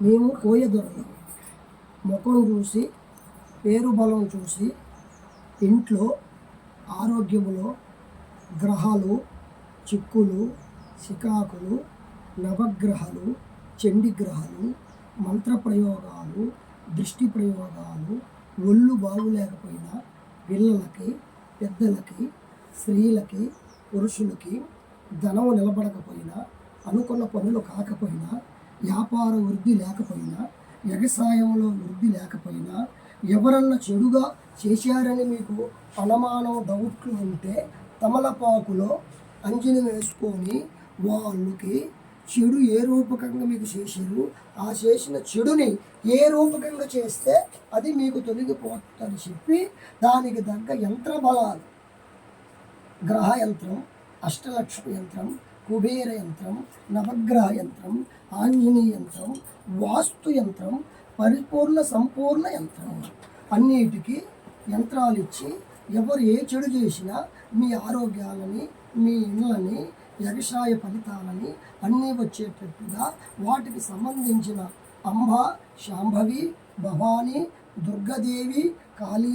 మేము కోయదొరలు. ముఖం చూసి పేరు బలం చూసి ఇంట్లో ఆరోగ్యములో గ్రహాలు చిక్కులు సికాకులు నవగ్రహాలు చండిగ్రహాలు మంత్ర ప్రయోగాలు దృష్టి ప్రయోగాలు ఒళ్ళు బాగులేకపోయినా పిల్లలకి పెద్దలకి స్త్రీలకి పురుషులకి ధనం నిలబడకపోయినా అనుకున్న పనులు కాకపోయినా వ్యాపార వృద్ధి లేకపోయినా వ్యవసాయంలో వృద్ధి లేకపోయినా ఎవరన్నా చెడుగా చేశారని మీకు అనుమానం డౌట్లు ఉంటే తమలపాకులో అంజలి వేసుకొని వాళ్ళకి చెడు ఏ రూపకంగా మీకు చేశారు ఆ చేసిన చెడుని ఏ రూపకంగా చేస్తే అది మీకు తొలగిపోతుందని చెప్పి దానికి తగ్గ యంత్ర బలాలు గ్రహ యంత్రం అష్టలక్ష్మి యంత్రం కుబేర యంత్రం నవగ్రహ యంత్రం ఆంజనేయ యంత్రం వాస్తు యంత్రం పరిపూర్ణ సంపూర్ణ యంత్రం. అన్నిటికీ యంత్రాలు ఇచ్చి ఎవరు ఏ చెడు చేసినా మీ ఆరోగ్యాలని మీ ఇళ్ళని వ్యవసాయ ఫలితాలని అన్నీ వచ్చేటట్టుగా వాటికి సంబంధించిన అంబ శాంభవి భవాని దుర్గదేవి కాళీ